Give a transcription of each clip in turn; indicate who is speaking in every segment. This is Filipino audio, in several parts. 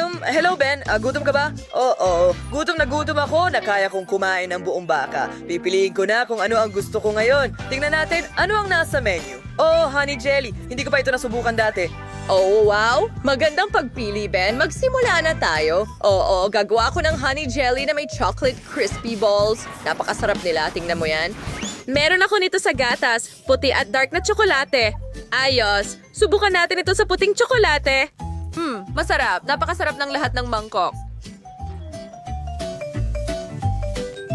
Speaker 1: Um, hello Ben, Ah, gutom ka ba? Oo, gutom na gutom ako na kaya kong kumain ng buong baka. Pipiliin ko na kung ano ang gusto ko ngayon. Tingnan natin ano ang nasa menu. Oh, honey jelly. Hindi ko pa ito nasubukan dati.
Speaker 2: Oh, wow! Magandang pagpili, Ben. Magsimula na tayo. Oo, gagawa ko ng honey jelly na may chocolate crispy balls. Napakasarap nila. Tingnan mo yan. Meron ako nito sa gatas, puti at dark na tsokolate. Ayos. Subukan natin ito sa puting tsokolate. Hmm, masarap. Napakasarap ng lahat ng mangkok.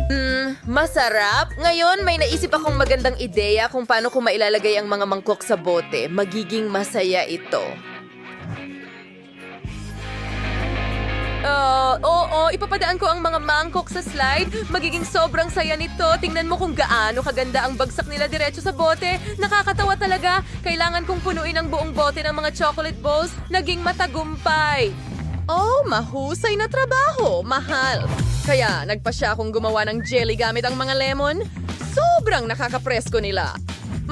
Speaker 2: Hmm, masarap. Ngayon, may naisip akong magandang ideya kung paano ko mailalagay ang mga mangkok sa bote. Magiging masaya ito. Oo, oo, ipapadaan ko ang mga mangkok sa slide. Magiging sobrang saya nito. Tingnan mo kung gaano kaganda ang bagsak nila diretso sa bote. Nakakatawa talaga. Kailangan kong punuin ang buong bote ng mga chocolate balls. Naging matagumpay. Oh, mahusay na trabaho. Mahal. Kaya nagpa siya akong gumawa ng jelly gamit ang mga lemon. Sobrang nakakapresko nila.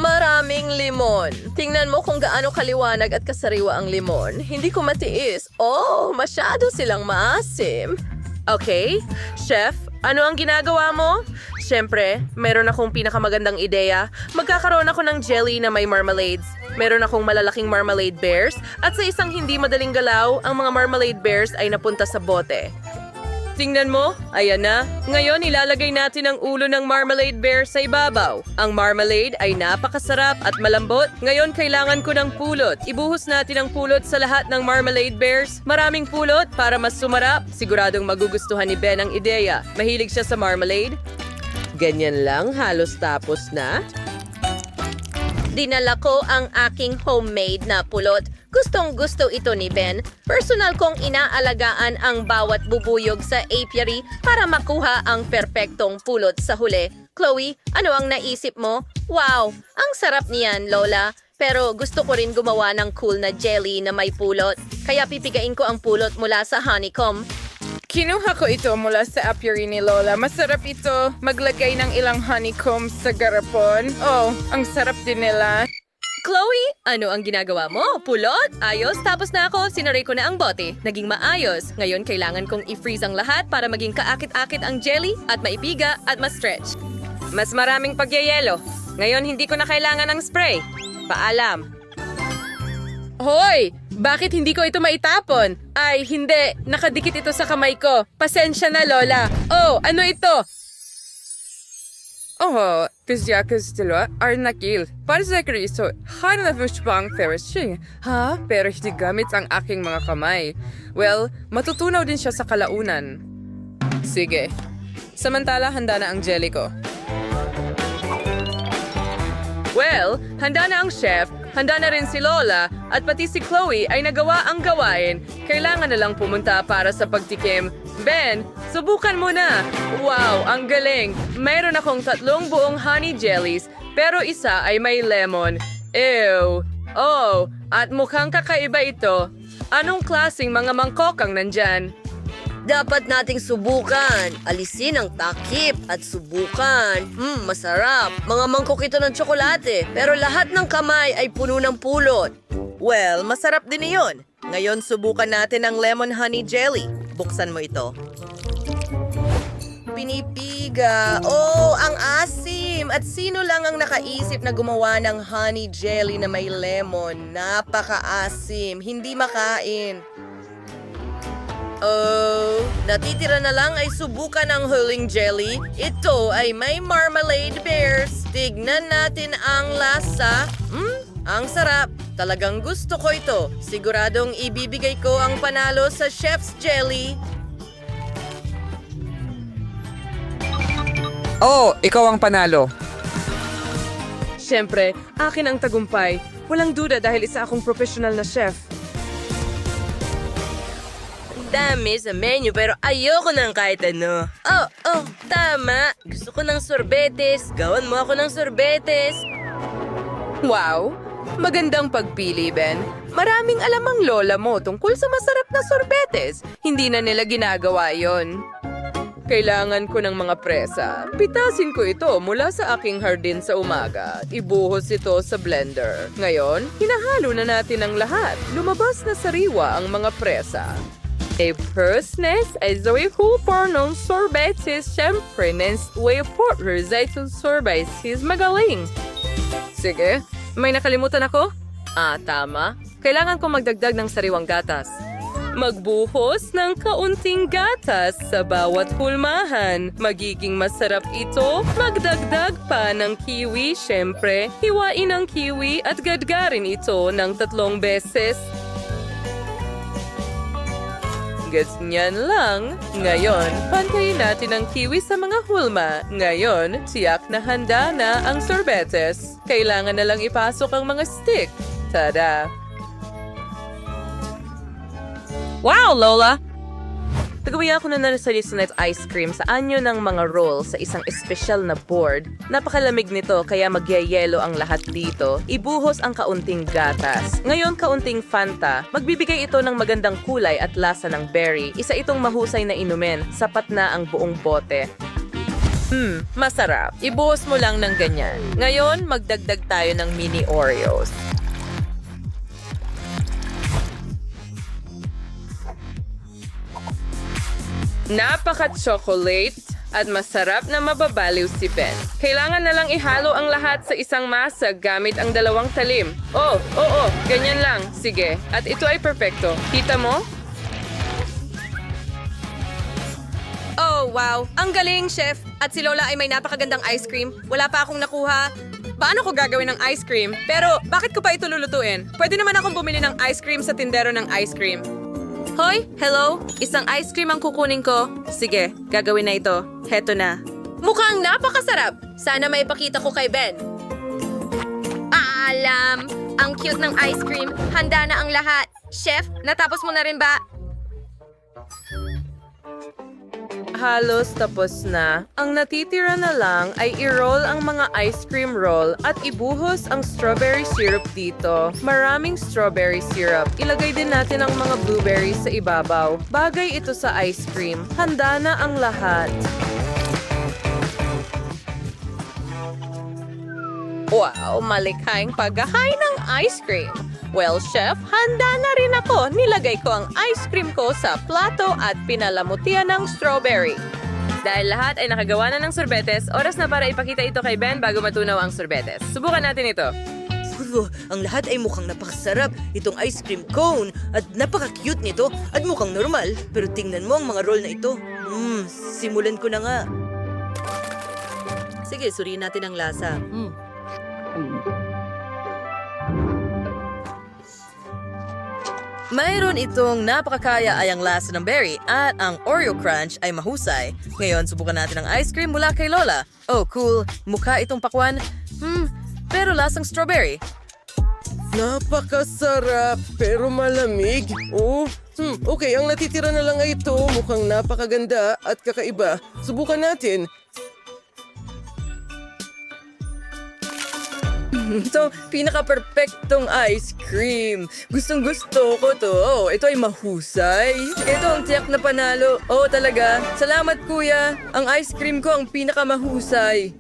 Speaker 2: Maraming limon. Tingnan mo kung gaano kaliwanag at kasariwa ang limon. Hindi ko matiis. Oh, masyado silang maasim. Okay, chef, ano ang ginagawa mo? Siyempre, meron akong pinakamagandang ideya. Magkakaroon ako ng jelly na may marmalades. Meron akong malalaking marmalade bears at sa isang hindi madaling galaw, ang mga marmalade bears ay napunta sa bote. Tingnan mo, ayan na. Ngayon ilalagay natin ang ulo ng marmalade bear sa ibabaw. Ang marmalade ay napakasarap at malambot. Ngayon kailangan ko ng pulot. Ibuhos natin ang pulot sa lahat ng marmalade bears. Maraming pulot para mas sumarap. Siguradong magugustuhan ni Ben ang ideya. Mahilig siya sa marmalade. Ganyan lang, halos tapos na. Dinala ko ang aking homemade na pulot. Gustong gusto ito ni Ben. Personal kong inaalagaan ang bawat bubuyog sa apiary para makuha ang perpektong pulot sa huli. Chloe, ano ang naisip mo? Wow, ang sarap niyan, Lola. Pero gusto ko rin gumawa ng cool na jelly na may pulot. Kaya pipigain ko ang pulot mula sa honeycomb.
Speaker 3: Kinuha ko ito mula sa apiary ni Lola. Masarap ito maglagay ng ilang honeycomb sa garapon. Oh, ang sarap din nila.
Speaker 2: Chloe, ano ang ginagawa mo? Pulot? Ayos, tapos na ako. Sinaray ko na ang bote. Naging maayos. Ngayon, kailangan kong i-freeze ang lahat para maging kaakit-akit ang jelly at maipiga at ma-stretch. Mas maraming pagyayelo. Ngayon, hindi ko na kailangan ng spray. Paalam.
Speaker 3: Hoy! Bakit hindi ko ito maitapon? Ay, hindi. Nakadikit ito sa kamay ko. Pasensya na, Lola. Oh, ano ito? Oh, kızya kızdılar, arnakil. Para sa kriso, hanapos bang ferasy? Ha? Pero hindi gamit ang aking mga kamay. Well, matutunaw din siya sa kalaunan. Sige. Samantala, handa na ang jelly ko.
Speaker 2: Well, handa na ang chef, handa na rin si Lola, at pati si Chloe ay nagawa ang gawain. Kailangan na lang pumunta para sa pagtikim. Ben, subukan mo na! Wow, ang galing! Mayroon akong tatlong buong honey jellies, pero isa ay may lemon. Ew! Oh, at mukhang kakaiba ito. Anong klasing mga mangkok ang nandyan?
Speaker 4: Dapat nating subukan. Alisin ang takip at subukan. Hmm, masarap. Mga mangkok ito ng tsokolate. Pero lahat ng kamay ay puno ng pulot.
Speaker 1: Well, masarap din iyon. Ngayon subukan natin ang lemon honey jelly. Buksan mo ito. Pinipiga. Oh, ang asim! At sino lang ang nakaisip na gumawa ng honey jelly na may lemon? Napaka-asim. Hindi makain. Oh, natitira na lang ay subukan ang huling jelly. Ito ay may marmalade bears. Tignan natin ang lasa. Hmm, ang sarap. Talagang gusto ko ito. Siguradong ibibigay ko ang panalo sa chef's jelly.
Speaker 5: Oh, ikaw ang panalo.
Speaker 3: Siyempre, akin ang tagumpay. Walang duda dahil isa akong professional na chef.
Speaker 4: Dami sa menu pero ayoko ng kahit ano. Oh, oh, tama. Gusto ko ng sorbetes. Gawan mo ako ng sorbetes.
Speaker 3: Wow! Magandang pagpili, Ben. Maraming alam ang lola mo tungkol sa masarap na sorbetes. Hindi na nila ginagawa yon. Kailangan ko ng mga presa. Pitasin ko ito mula sa aking hardin sa umaga. Ibuhos ito sa blender. Ngayon, hinahalo na natin ang lahat. Lumabas na sariwa ang mga presa.
Speaker 2: A persnes ay hulpar ng sorbetes syempre nes way porter zaitul sorbetes magaling. Sige, may nakalimutan ako? Ah, tama. Kailangan kong magdagdag ng sariwang gatas. Magbuhos ng kaunting gatas sa bawat hulmahan. Magiging masarap ito. Magdagdag pa ng kiwi, syempre. Hiwain ang kiwi at gadgarin ito ng tatlong beses. Ganyan lang. Ngayon, pantayin natin ang kiwi sa mga hulma. Ngayon, tiyak na handa na ang sorbetes. Kailangan na lang ipasok ang mga stick. Tada! Wow, Lola! Tagawiya ako na na ice cream sa anyo ng mga roll sa isang espesyal na board. Napakalamig nito kaya magyayelo ang lahat dito. Ibuhos ang kaunting gatas. Ngayon kaunting Fanta. Magbibigay ito ng magandang kulay at lasa ng berry. Isa itong mahusay na inumin. Sapat na ang buong bote. Hmm, masarap. Ibuhos mo lang ng ganyan. Ngayon, magdagdag tayo ng mini Oreos. Napaka-chocolate at masarap na mababaliw si Ben. Kailangan na lang ihalo ang lahat sa isang masa gamit ang dalawang talim. Oh, oo, ganyan lang. Sige. At ito ay perpekto. Kita mo?
Speaker 6: Oh, wow. Ang galing, chef. At si Lola ay may napakagandang ice cream. Wala pa akong nakuha. Paano ko gagawin ng ice cream? Pero bakit ko pa ito lulutuin? Pwede naman akong bumili ng ice cream sa tindero ng ice cream. Hoy, hello? Isang ice cream ang kukunin ko. Sige, gagawin na ito. Heto na. Mukhang napakasarap. Sana maipakita ko kay Ben.
Speaker 7: Alam, ang cute ng ice cream. Handa na ang lahat. Chef, natapos mo na rin ba?
Speaker 2: Halos tapos na. Ang natitira na lang ay i-roll ang mga ice cream roll at ibuhos ang strawberry syrup dito. Maraming strawberry syrup. Ilagay din natin ang mga blueberries sa ibabaw. Bagay ito sa ice cream. Handa na ang lahat. Wow, malikhaing pagkahain ng ice cream. Well, chef, handa na rin ako. Nilagay ko ang ice cream ko sa plato at pinalamutian ng strawberry. Dahil lahat ay nakagawa na ng sorbetes, oras na para ipakita ito kay Ben bago matunaw ang sorbetes. Subukan natin ito.
Speaker 4: Puro, ang lahat ay mukhang napakasarap. Itong ice cream cone at napaka-cute nito at mukhang normal. Pero tingnan mo ang mga roll na ito. Hmm, simulan ko na nga. Sige, suriin natin ang lasa. Hmm. Mayroon itong napakakaya ay ang lasa ng berry at ang Oreo Crunch ay mahusay. Ngayon, subukan natin ang ice cream mula kay Lola. Oh, cool. Mukha itong pakwan. Hmm, pero lasang strawberry.
Speaker 8: Napakasarap, pero malamig. Oh, hmm, okay, ang natitira na lang ay ito. Mukhang napakaganda at kakaiba. Subukan natin.
Speaker 4: Ito, pinaka-perfectong ice cream. Gustong gusto ko to. Oh, ito ay mahusay. Ito ang tiyak na panalo. Oh, talaga. Salamat, kuya. Ang ice cream ko ang pinaka-mahusay.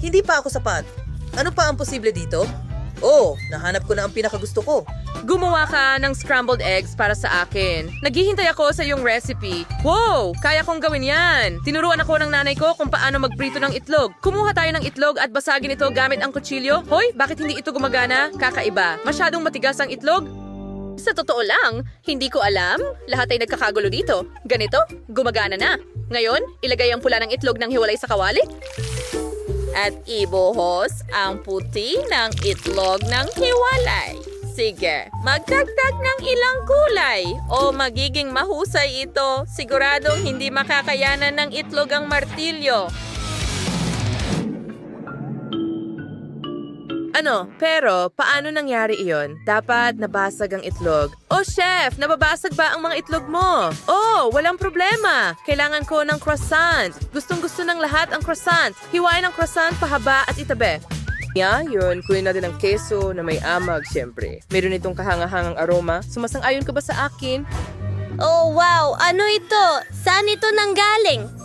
Speaker 4: Hindi pa ako sapat. Ano pa ang posible dito? Oh, nahanap ko na ang pinakagusto ko.
Speaker 2: Gumawa ka ng scrambled eggs para sa akin. Naghihintay ako sa iyong recipe. Wow! Kaya kong gawin yan! Tinuruan ako ng nanay ko kung paano magprito ng itlog. Kumuha tayo ng itlog at basagin ito gamit ang kutsilyo. Hoy, bakit hindi ito gumagana? Kakaiba. Masyadong matigas ang itlog?
Speaker 6: Sa totoo lang, hindi ko alam. Lahat ay nagkakagulo dito. Ganito, gumagana na. Ngayon, ilagay ang pula ng itlog ng hiwalay sa kawali. At ibuhos ang puti ng itlog ng hiwalay. Sige, magdagdag ng ilang gulay o magiging mahusay ito. Siguradong hindi makakayanan ng itlog ang martilyo.
Speaker 2: Ano, pero paano nangyari iyon? Dapat nabasag ang itlog. Oh, chef! Nababasag ba ang mga itlog mo? Oh, walang problema. Kailangan ko ng croissant. Gustong gusto ng lahat ang croissant. Hiwain ang croissant pahaba at itabi. Yeah, yun. Kunin natin ang keso na may amag, syempre. Meron itong kahangahangang aroma. Sumasang-ayon ka ba sa akin?
Speaker 7: Oh wow, ano ito? Saan ito nanggaling?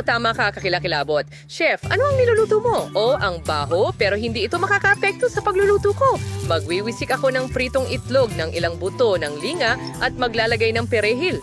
Speaker 2: Oo, tama ka, kakilakilabot. Chef, ano ang niluluto mo? O, ang baho, pero hindi ito makakaapekto sa pagluluto ko. Magwiwisik ako ng pritong itlog ng ilang buto ng linga at maglalagay ng perehil.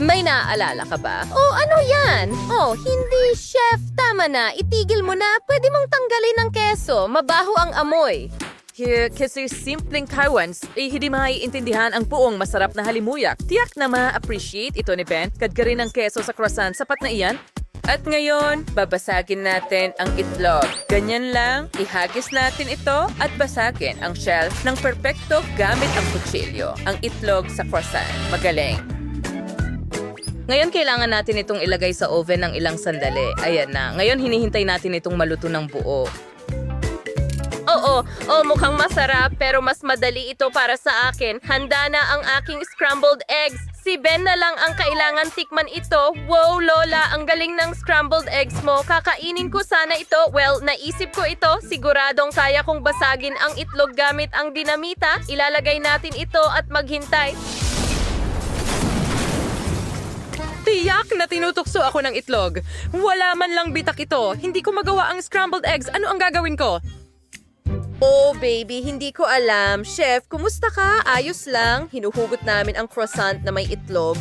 Speaker 6: May naaalala ka ba? Oh, ano yan? Oh, hindi, chef. Tama na. Itigil mo na. Pwede mong tanggalin ng keso. Mabaho ang amoy.
Speaker 2: Kasi simpleng kawans, eh hindi maiintindihan ang buong masarap na halimuyak. Tiyak na ma-appreciate ito ni Ben. Kadgarin ng keso sa croissant, sapat na iyan. At ngayon, babasagin natin ang itlog. Ganyan lang, ihagis natin ito at basagin ang shell ng perpekto gamit ang kutsilyo. Ang itlog sa croissant. Magaling. Ngayon, kailangan natin itong ilagay sa oven ng ilang sandali. Ayan na. Ngayon, hinihintay natin itong maluto ng buo.
Speaker 6: Oo, oh, mukhang masarap pero mas madali ito para sa akin. Handa na ang aking scrambled eggs. Si Ben na lang ang kailangan tikman ito. Wow, Lola, ang galing ng scrambled eggs mo. Kakainin ko sana ito. Well, naisip ko ito. Siguradong kaya kong basagin ang itlog gamit ang dinamita. Ilalagay natin ito at maghintay.
Speaker 2: Tiyak na tinutukso ako ng itlog. Wala man lang bitak ito. Hindi ko magawa ang scrambled eggs. Ano ang gagawin ko?
Speaker 1: Oh, baby, hindi ko alam. Chef, kumusta ka? Ayos lang. Hinuhugot namin ang croissant na may itlog.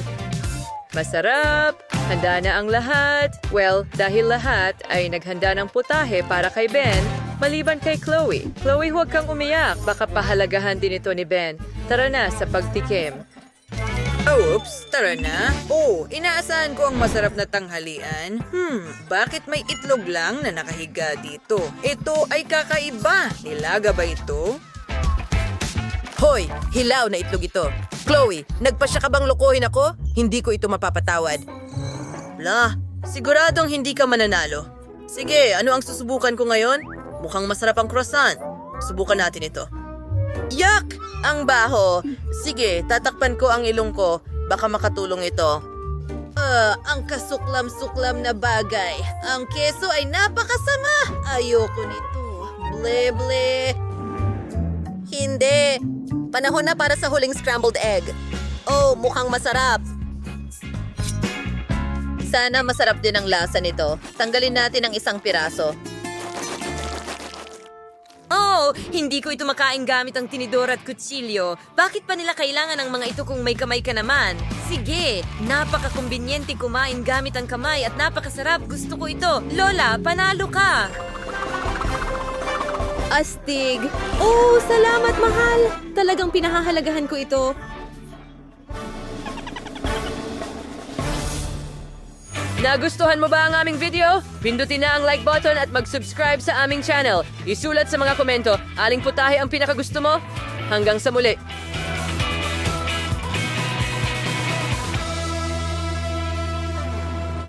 Speaker 2: Masarap! Handa na ang lahat. Well, dahil lahat ay naghanda ng putahe para kay Ben, maliban kay Chloe. Chloe, huwag kang umiyak. Baka pahalagahan din ito ni Ben. Tara na sa pagtikim.
Speaker 9: Oops, tara na. Oh, inaasahan ko ang masarap na tanghalian. Hmm, bakit may itlog lang na nakahiga dito? Ito ay kakaiba. Nilaga ba ito?
Speaker 1: Hoy, hilaw na itlog ito. Chloe, nagpasya ka bang lokohin ako? Hindi ko ito mapapatawad. Blah, siguradong hindi ka mananalo. Sige, ano ang susubukan ko ngayon? Mukhang masarap ang croissant. Subukan natin ito. Yak! Ang baho. Sige, tatakpan ko ang ilong ko. Baka makatulong ito. Ah, ang kasuklam-suklam na bagay. Ang keso ay napakasama. Ayoko nito. Ble-ble. Hindi. Panahon na para sa huling scrambled egg. Oh, mukhang masarap. Sana masarap din ang lasa nito. Tanggalin natin ang isang piraso.
Speaker 6: Hindi ko ito makain gamit ang tinidor at kutsilyo. Bakit pa nila kailangan ng mga ito kung may kamay ka naman? Sige, napaka-kumbinyente kumain gamit ang kamay at napakasarap. Gusto ko ito. Lola, panalo ka!
Speaker 1: Astig.
Speaker 6: Oh, salamat mahal! Talagang pinahahalagahan ko ito.
Speaker 2: Nagustuhan mo ba ang aming video? Pindutin na ang like button at mag-subscribe sa aming channel. Isulat sa mga komento, aling putahe ang pinakagusto mo? Hanggang sa muli!